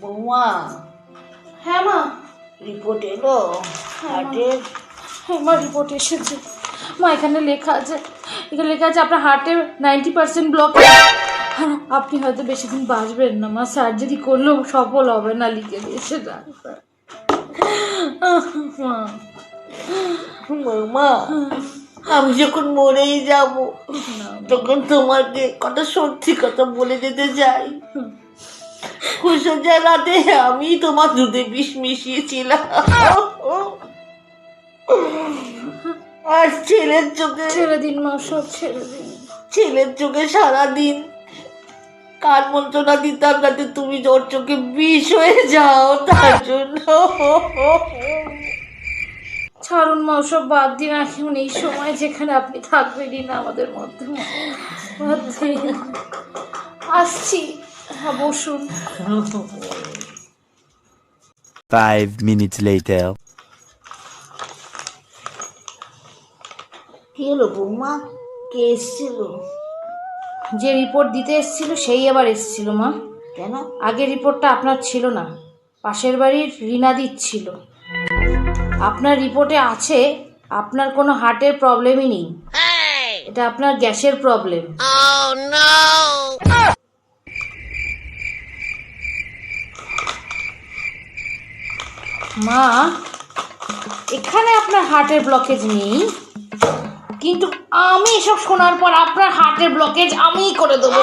বৌমা। হ্যাঁ মা। রিপোর্ট এলো? হার্টের? হ্যাঁ মা রিপোর্ট এসেছে। মা এখানে লেখা আছে। এখানে লেখা আছে আপনার হার্টের নাইনটি পার্সেন্ট ব্লক আপনি হয়তো বেশি দিন বাঁচবেন না মা। সার্জারি করলেও সফল হবে না লিখে দিয়েছে ডাক্তার। মা। বৌমা আমি যখন মরেই যাব তখন তোমাকে কত সত্যি কথা বলে যেতে চাই। কুসজ্জা রাতে আমি তোমার দুধে বিষ মিশিয়েছিলাম। আর ছেলের চোখে ছেড়ে দিন মা সব ছেড়ে দিন। ছেলের চোখে সারাদিন কান মন্ত্রণা দিতাম যাতে তুমি ওর চোখে বিষ হয়ে যাও তার জন্য। ছাড়ুন মা ওসব বাদ দিন এখন এই সময় যেখানে আপনি থাকবেনই না আমাদের মধ্যে। বাদ দিন। আসছি। হ্যাঁ বসুন। Five minutes later. কি হলো বৌমা? কে এসছিল? যে রিপোর্ট দিতে এসেছিল সেই আবার এসেছিল মা। কেন? আগের রিপোর্টটা আপনার ছিল না। পাশের বাড়ির রিনা দিচ্ছিল। আপনার রিপোর্টে আছে আপনার কোনো হার্টের প্রবলেমই নেই। এটা আপনার গ্যাসের প্রবলেম। মা এখানে আপনার হার্টের ব্লকেজ নেই। কিন্তু আমি এসব শোনার পর আপনার হার্টের ব্লকেজ আমিই করে দেবো।